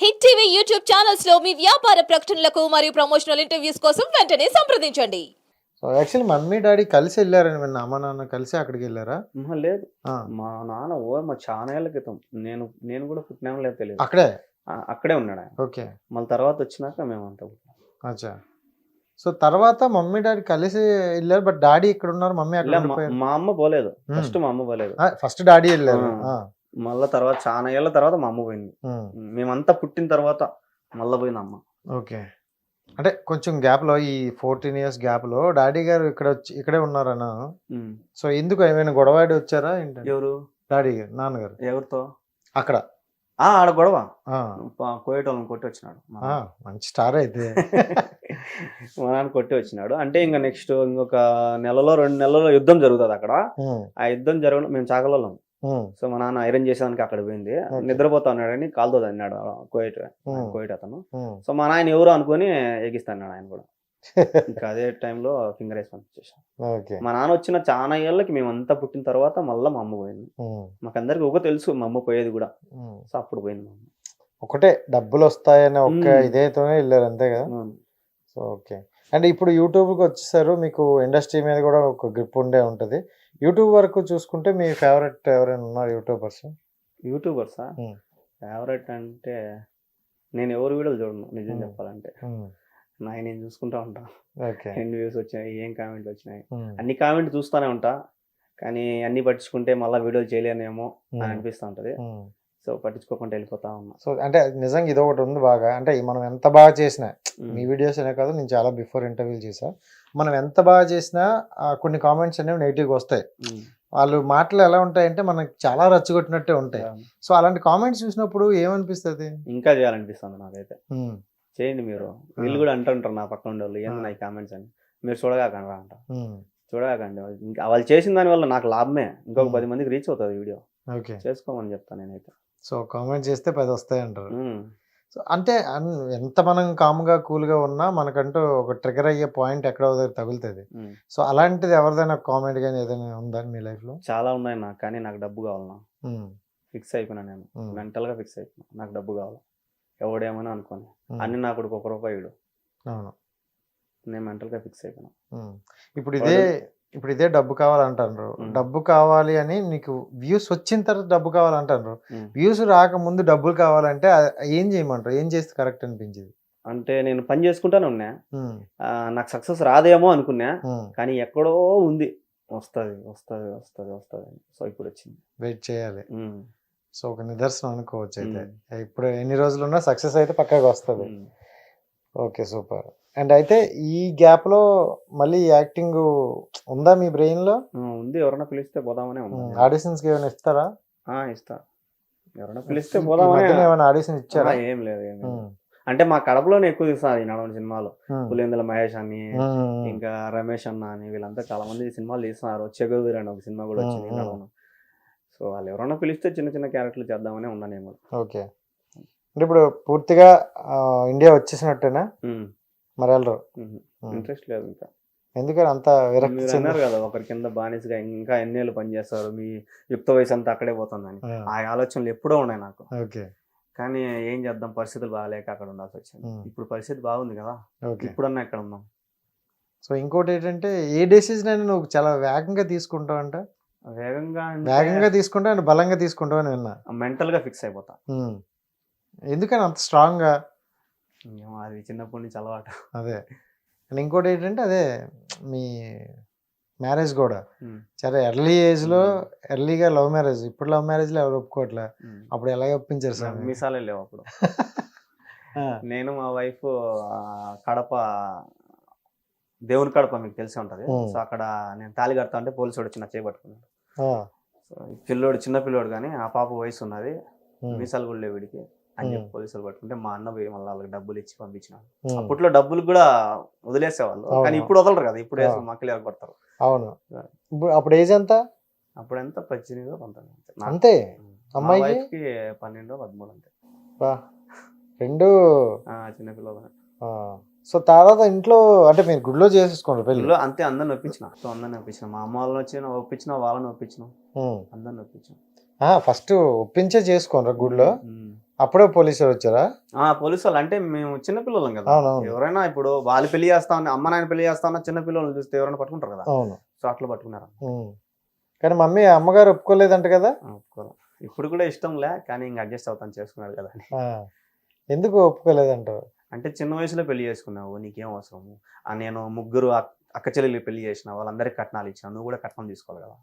Hit TV YouTube ఛానల్స్లో మీ వ్యాపార ప్రకటనలకు మరియు ప్రమోషనల్ ఇంటర్వ్యూస్ కోసం వెంటనే సంప్రదించండి. సో యాక్చువల్లీ మమ్మీ డాడీ కలిసి వెళ్ళారని విన్నా అమ్మ నాన్న కలిసి అక్కడికి వెళ్ళారా? లేదు. ఆ, మా నాన్న ఓ మా చాలా ఏళ్ళ క్రితం. నేను నేను కూడా పుట్టినా లేదు తెలియదు. అక్కడే? ఆ, అక్కడే ఉన్నాడు ఆయన. ఓకే. మళ్ళీ తర్వాత వచ్చినాక మేము అంతా అచ్చా. సో తర్వాత మమ్మీ డాడీ కలిసి వెళ్ళారు బట్ డాడీ ఇక్కడ ఉన్నారు మమ్మీ అక్కడ లే, మా- ఉండిపోయారు. మా అమ్మ పోలేదు. ఫస్ట్ మా అమ్మ పోలేదు. ఫస్ట్ డాడీ వెళ్ళారు. ఆ. ఆ, మళ్ళీ తర్వాత చాలా ఏళ్ళ తర్వాత మా అమ్మ పోయింది. మేమంతా పుట్టిన తర్వాత మళ్ళీ పోయింది అమ్మ. ఓకే. అంటే కొంచెం గ్యాప్లో ఈ ఫోర్టీన్ ఇయర్స్ గ్యాప్లో డాడీ గారు ఇక్కడ వచ్చి ఇక్కడే ఉన్నారన్న. సో ఎందుకు ఏమైనా గొడవాడి వచ్చారా ఏంటి ఎవరు? డాడీ గారు నాన్నగారు. ఎవరితో? అక్కడ. ఆ ఆడ గొడవ. ఆ, పా- కోయేట వాళ్ళని కొట్టి వచ్చినాడు మంచి స్టార్ అయితే. మా నాన్న కొట్టి వచ్చినాడు. అంటే ఇంకా నెక్స్ట్ ఇంకొక నెలలో రెండు నెలల్లో యుద్ధం జరుగుతుంది అక్కడ. ఆ యుద్ధం జరగడం మేము చాకలలో సో మా నాన్న ఐరన్ చేసేదానికి అక్కడ పోయింది. నిద్రపోతా ఉన్నాడని కాలుతో అన్నాడు కోయట కోయట అతను. సో మా నాయన ఎవరు అనుకొని ఎగిస్తాడు ఆయన కూడా. ఇంకా అదే టైంలో ఫింగర్ వేసి పంపించేసాం మా నాన్న వచ్చిన చాలా ఏళ్ళకి మేము అంతా పుట్టిన తర్వాత మళ్ళీ మా అమ్మ పోయింది. మాకందరికి ఒక తెలుసు మా అమ్మ పోయేది కూడా. సో అప్పుడు పోయింది మా అమ్మ. ఒకటే డబ్బులు వస్తాయనే ఒక్క మ్మ్. ఇదేతోనే వెళ్ళారు అంతే కదా. So okay. అండ్ ఇప్పుడు యూట్యూబ్కి వచ్చేసారు మీకు ఇండస్ట్రీ మీద కూడా ఒక గ్రిప్ ఉండే ఉంటుంది. యూట్యూబ్ వరకు చూసుకుంటే మీ ఫేవరెట్ ఎవరైనా ఉన్నారు యూట్యూబర్స్? యూట్యూబర్సా. ఫేవరెట్ అంటే నేను ఎవరు వీడియోలు చూడను నిజం. చెప్పాలంటే. నా నేను చూసుకుంటా ఉంటా. ఎన్ని వ్యూస్ వచ్చినాయి ఏం కామెంట్లు వచ్చినాయి. అన్ని కామెంట్ చూస్తూనే ఉంటా కానీ అన్ని పట్టించుకుంటే మళ్ళీ వీడియోలు చేయలేనేమో అని అనిపిస్తూ ఉంటది. సో పట్టించుకోకుండా వెళ్ళిపోతా ఉన్నా. సో అంటే నిజంగా ఇది ఒకటి ఉంది బాగా. అంటే మనం ఎంత బాగా చేసినా. మీ వీడియోస్ అనే కాదు నేను చాలా బిఫోర్ ఇంటర్వ్యూలు చేసా మనం ఎంత బాగా చేసినా కొన్ని కామెంట్స్ అనేవి నెగిటివ్గా వస్తాయి. వాళ్ళు మాటలు ఎలా ఉంటాయంటే మనకి చాలా రచ్చగొట్టినట్టే ఉంటాయి. సో అలాంటి కామెంట్స్ చూసినప్పుడు ఏమనిపిస్తుంది? ఇంకా చేయాలనిపిస్తుంది నాకైతే. చేయండి మీరు. వీళ్ళు కూడా అంటుంటారు నా పక్కన ఉండే వాళ్ళు ఏంది నా కామెంట్స్ అని? మీరు చూడగాకండి అంట. చూడగాకండి. ఇంకా వాళ్ళు చేసిన దాని వల్ల నాకు లాభమే. ఇంకొక. పది మందికి రీచ్ అవుతుంది వీడియో చేసుకోమని చెప్తాను నేనైతే. సో కామెంట్ చేస్తే పది వస్తాయి అంటారు. సో అంటే ఎంత మనం కామ్గా కూల్గా ఉన్నా మనకంటూ ఒక ట్రిగర్ అయ్యే పాయింట్ ఎక్కడో దగ్గర తగులుతుంది. సో అలాంటిది ఎవరిదైనా కామెంట్ కానీ ఏదైనా ఉందా మీ లైఫ్లో? చాలా ఉన్నాయి నాకు కానీ నాకు డబ్బు కావాలన్నా ఫిక్స్ అయిపోయినా నేను. మెంటల్గా ఫిక్స్ అయిపోయినా. నాకు డబ్బు కావాలి. ఎవడేమని అనుకోని. అన్ని నా కొడుకు ఒక రూపాయి అవును. నేను మెంటల్గా ఫిక్స్ అయిపోయినా. ఇప్పుడు ఇదే ఇప్పుడు ఇదే డబ్బు కావాలంటారు. డబ్బు కావాలి అని నీకు వ్యూస్ వచ్చిన తర్వాత డబ్బు కావాలంటారు. వ్యూస్ రాకముందు డబ్బులు కావాలంటే ఏం చేయమంటారు? ఏం చేస్తే కరెక్ట్ అనిపించింది? అంటే నేను పని చేసుకుంటానే ఉన్నా. నాకు సక్సెస్ రాదేమో అనుకున్నా. కానీ ఎక్కడో ఉంది. వస్తుంది వస్తుంది వస్తుంది వస్తుంది. సో ఇప్పుడు వచ్చింది. వెయిట్ చేయాలి. సో ఒక నిదర్శనం అనుకోవచ్చు అయితే. ఇప్పుడు ఎన్ని రోజులు ఉన్నా సక్సెస్ అయితే పక్కాగా వస్తుంది. Okay super. అండ్ అయితే ఈ గ్యాప్లో మళ్ళీ యాక్టింగ్ ఉందా మీ బ్రెయిన్లో ఉంది. ఎవరైనా పిలిస్తే పోదామనే ఉన్నా. ఆడిషన్స్ ఏమైనా ఇస్తారా? ఆ, ఇస్తా. ఎవరైనా పిలిస్తే పోదామనే ఏమైనా ఆడిషన్ ఇచ్చారా? ఏం లేదు ఏం అంటే మా కడపలోనే ఎక్కువ తీస్తారు ఈ నడవని సినిమాలు. పులేందుల మహేష్ అని ఇంకా రమేష్ అన్న అని వీళ్ళంతా చాలా మంది సినిమాలు తీస్తున్నారు. చెగురు అని ఒక సినిమా కూడా వచ్చింది. నడవను. సో వాళ్ళు ఎవరైనా పిలిస్తే చిన్న చిన్న క్యారెక్టర్లు చేద్దామని ఉన్నా నేను. కూడా ఓకే. అంటే ఇప్పుడు పూర్తిగా ఇండియా వచ్చేసినట్టేనా. మరి వెళ్ళరు. ఇంట్రెస్ట్ లేదు ఇంకా. ఎందుకని అంత విరక్తి అన్నారు కదా ఒకరి కింద బానిసగా ఇంకా ఎన్నేళ్ళు పనిచేస్తారు మీ యుక్త వయసు అంతా అక్కడే పోతుందని. ఆ, ఆలోచనలు ఎప్పుడో ఉన్నాయి నాకు. ఓకే. కానీ ఏం చేద్దాం? పరిస్థితులు బాగాలేక అక్కడ ఉండాల్సి వచ్చింది. ఇప్పుడు పరిస్థితి బాగుంది కదా. ఇప్పుడన్నా ఎక్కడ ఉన్నాం? సో ఇంకోటి ఏంటంటే ఏ డెసిజన్ అయినా నువ్వు చాలా వేగంగా తీసుకుంటావు అంట. వేగంగా వేగంగా తీసుకుంటావు అండ్ బలంగా తీసుకుంటావు అని విన్నా. మెంటల్గా ఫిక్స్ అయిపోతా. ఎందుకని అంత స్ట్రాంగ్గా? అది చిన్నప్పటి నుంచి అలవాటు. అదే. అండ్ ఇంకోటి ఏంటంటే అదే మీ మ్యారేజ్ కూడా. చాలా ఎర్లీ ఏజ్లో. ఎర్లీగా లవ్ మ్యారేజ్ ఇప్పుడు లవ్ మ్యారేజ్లో ఎవరు ఒప్పుకోవట్లే. అప్పుడు ఎలా ఒప్పించారు సార్ మీసాలే లేవు అప్పుడు. నేను మా వైఫ్ కడప దేవుని కడప మీకు తెలిసి ఉంటది. సో అక్కడ నేను తాళి కడతా అంటే పోలీసు వచ్చి నా ఈ పిల్లోడు చిన్న పిల్లోడు కానీ ఆ పాప వయసు ఉన్నది. మీసాలు కూడా లేవు వీడికి. అని చెప్పి. పోలీసులు పట్టుకుంటే మా అన్న పోయి మళ్ళీ వాళ్ళకి డబ్బులు ఇచ్చి పంపించినాడు. అప్పట్లో డబ్బులు కూడా వదిలేసేవాళ్ళు. కానీ ఇప్పుడు వదలరు కదా. ఇప్పుడు. మక్కలు కొడతారు అవును. ఇప్పుడు అప్పుడు ఏజ్ ఎంత? అప్పుడు ఎంత? పద్దెనిమిదో పంతొమ్మిది అంతే. అమ్మాయికి? పన్నెండో పదమూడు అంతే. రెండు? ఆ, చిన్న పిల్లలు ఆ. సో తర్వాత ఇంట్లో అంటే మీరు గుడిలో చేసేసుకోండి పిల్లలు అంతే అందరిని ఒప్పించిన. సో అందరిని ఒప్పించిన. మా అమ్మ వాళ్ళని వచ్చిన ఒప్పించిన వాళ్ళని ఒప్పించిన. అందరిని ఒప్పించిన. ఫస్ట్ ఒప్పించే చేసుకోండి గుడిలో. అప్పుడే పోలీసులు వచ్చారా? ఆ పోలీసు వాళ్ళు అంటే మేము చిన్నపిల్లలం కదా. ఎవరైనా ఇప్పుడు వాళ్ళు పెళ్ళి చేస్తా ఉన్నా అమ్మ నాయన పెళ్ళి చేస్తా ఉన్నా చిన్న పిల్లల్ని చూస్తే ఎవరైనా పట్టుకుంటారు కదా. అవును. సో అట్లా పట్టుకున్నారు. కానీ మమ్మీ అమ్మగారు ఒప్పుకోలేదంట కదా? ఒప్పుకోరు. ఇప్పుడు కూడా ఇష్టం లే కానీ ఇంకా అడ్జస్ట్ అవుతాను చేసుకున్నాడు కదా అని. ఆ. ఎందుకు ఒప్పుకోలేదంటారు? అంటే చిన్న వయసులో పెళ్ళి చేసుకున్నావు నీకేం అవసరము ఆ, నేను ముగ్గురు అక్- అక్క చెల్లెలు పెళ్ళి చేసిన వాళ్ళందరికీ కట్నాలు ఇచ్చిన నువ్వు కూడా కట్నం తీసుకోవాలి కదా.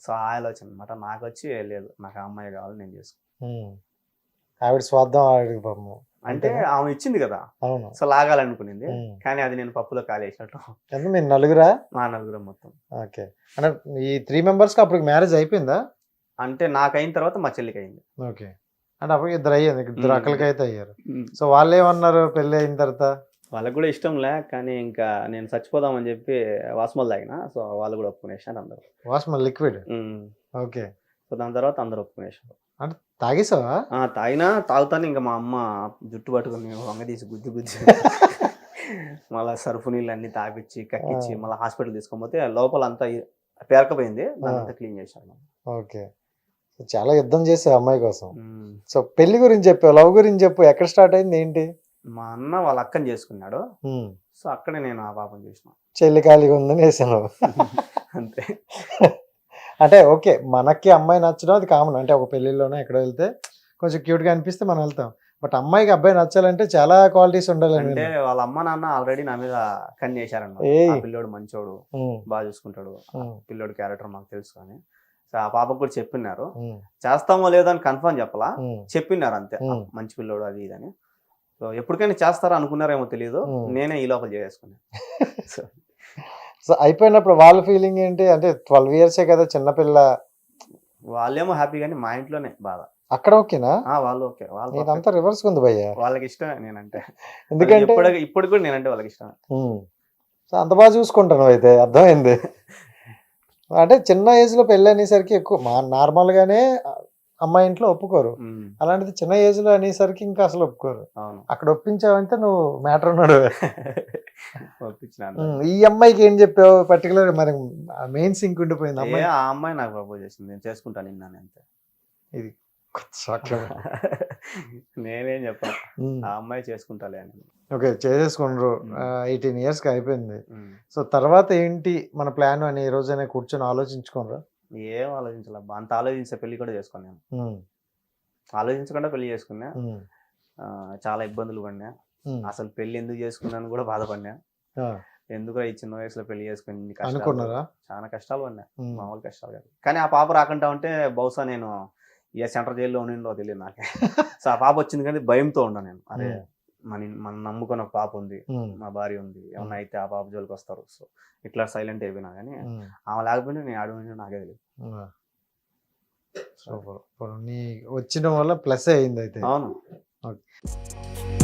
సో ఆ ఆలోచన అనమాట. నాకు వచ్చి లేదు నాకు అమ్మాయి కావాలి నేను చేసుకో. ఉమ్. ఆవిడ స్వార్థం ఆవిడకి పాపము అంటే? ఆమె ఇచ్చింది కదా. అవును. సో లాగాలనుకునింది. కానీ అది నేను పప్పులో కాలేసినట్టు. ఎంత మీరు నలుగురా? మా నలుగురం మొత్తం. ఓకే. అంటే ఈ త్రీ మెంబర్స్కి అప్పుడు మ్యారేజ్ అయిపోయిందా? అంటే నాకు అయిన తర్వాత మా చెల్లికి అయింది ఓకే. అంటే అప్పుడు ఇద్దరు అయ్యారు. ఇద్దరు. అక్కలకి అయితే అయ్యారు. సో వాళ్ళు ఏమన్నారు పెళ్ళి అయిన తర్వాత? వాళ్ళకి కూడా ఇష్టం లే కానీ ఇంకా నేను చచ్చిపోదామని చెప్పి వాస్మల్ తాగిన. సో వాళ్ళు కూడా ఒప్పుకునేసారు అందరూ. వాస్మ లిక్విడ్. ఓకే. సో దాని తర్వాత అందరూ ఒప్పుకునేసారు తాగేసావా? తాగినా తాగుతాను. ఇంకా మా అమ్మ జుట్టు పట్టుకుని వంగ తీసి గుజ్జు గుజ్జు మళ్ళీ సరుపు నీళ్ళు అన్ని తాపిచ్చి కక్కిచ్చి. మళ్ళీ హాస్పిటల్ తీసుకొని లోపల అంతా పేరకపోయింది. దాన్ని అంతా క్లీన్ చేశాను ఓకే. చాలా యుద్ధం చేసావు అమ్మాయి కోసం. సో పెళ్ళి గురించి చెప్పు లవ్ గురించి చెప్పు ఎక్కడ స్టార్ట్ అయింది ఏంటి? మా అన్న వాళ్ళ అక్కని చేసుకున్నాడు. సో అక్కడే నేను ఆ పాపం చేసిన. చెల్లి ఖాళీగా ఉందని వేసాను అంతే. అంటే ఓకే మనకి అమ్మాయి నచ్చడం అది కామన్. అంటే ఒక పెళ్ళిలోనే ఎక్కడ వెళ్తే కొంచెం క్యూట్గా అనిపిస్తే మనం వెళ్తాం. బట్ అమ్మాయికి అబ్బాయి నచ్చాలంటే చాలా క్వాలిటీస్ ఉండాలి అంటే వాళ్ళ అమ్మ నాన్న ఆల్రెడీ నా మీద కన్ను చేశారన్నమాట పిల్లోడు మంచోడు బాగా చూసుకుంటాడు. పిల్లోడు క్యారెక్టర్ మాకు తెలుసు సో ఆ పాపకు కూడా చెప్పినారు చేస్తామో లేదో అని కన్ఫర్మ్ చెప్పలా. చెప్పినారు అంతే. మంచి పిల్లోడు అది ఇది అని. సో ఎప్పటికైనా చేస్తారా అనుకున్నారేమో తెలియదు. నేనే ఈ లోపల చేసుకున్నాను సో అయిపోయినప్పుడు వాళ్ళ ఫీలింగ్ ఏంటి? అంటే ట్వెల్వ్ ఇయర్సే కదా చిన్నపిల్ల. వాళ్ళేమో హ్యాపీ కానీ మా ఇంట్లోనే బాధ. అక్కడ ఓకేనా? వాళ్ళు ఓకే. వాళ్ళు ఇదంతా రివర్స్ ఉంది భయ్య. వాళ్ళకి ఇష్టమే నేనంటే. ఎందుకంటే ఇప్పుడు ఇప్పుడు కూడా నేనంటే వాళ్ళకి ఇష్టమే. సో అంత బాగా చూసుకుంటాను అయితే అర్థమైంది. అంటే చిన్న ఏజ్లో పెళ్ళి అనేసరికి ఎక్కువ మా నార్మల్ గానే అమ్మాయి ఇంట్లో ఒప్పుకోరు. అలాంటిది చిన్న ఏజ్లో అనేసరికి ఇంకా అసలు ఒప్పుకోరు. అవును. అక్కడ ఒప్పించావంటే నువ్వు మ్యాటర్ ఉన్నాడు. ఈ అమ్మాయికి ఏం చెప్పావు పర్టికులర్ మరి మెయిన్ సింక్ ఉండిపోయింది అమ్మాయి. ఆ అమ్మాయి నాకు ప్రపోజ్ చేసింది. నేను చేసుకుంటాను నిన్నాను అంతే. షాక్లో. నేనేం చెప్పను. ఆ అమ్మాయి చేసుకుంటాలే అని. ఓకే చేసేసుకున్నారు ఎయిటీన్ ఇయర్స్కి అయిపోయింది. సో తర్వాత ఏంటి మన ప్లాన్ అని ఈ రోజైనా కూర్చొని ఆలోచించుకోనరా? ఏం ఆలోచించాల అంత ఆలోచించే పెళ్ళి కూడా చేసుకున్నాను ఆలోచించకుండా పెళ్ళి చేసుకున్నా. చాలా ఇబ్బందులు పడినా. అసలు పెళ్ళి ఎందుకు చేసుకున్నాను కూడా బాధపడినా. ఎందుకు ఈ చిన్న వయసులో పెళ్ళి చేసుకుని అనుకున్నారా? చాలా కష్టాలు పడినా. మామూలు కష్టాలు కాదు. కానీ ఆ పాప రాకుండా ఉంటే బహుశా నేను ఏ సెంటర్ జైల్లో ఉండిందో తెలియదు నాకే. సో ఆ పాప వచ్చింది కానీ భయంతో ఉన్నా నేను. అరే ఉమ్. మన మన నమ్ముకున్న పాప ఉంది మా భార్య ఉంది ఏమన్నా అయితే ఆ పాప జోలికి వస్తారు. సో ఇట్లా సైలెంట్ అయిపోయినా కానీ ఆమె లేకపోతే నేను అడుగు నాకే తెలియదు. సూపర్. నీ వచ్చిన వల్ల ప్లస్ అయింది అయితే. అవును. ఓకే.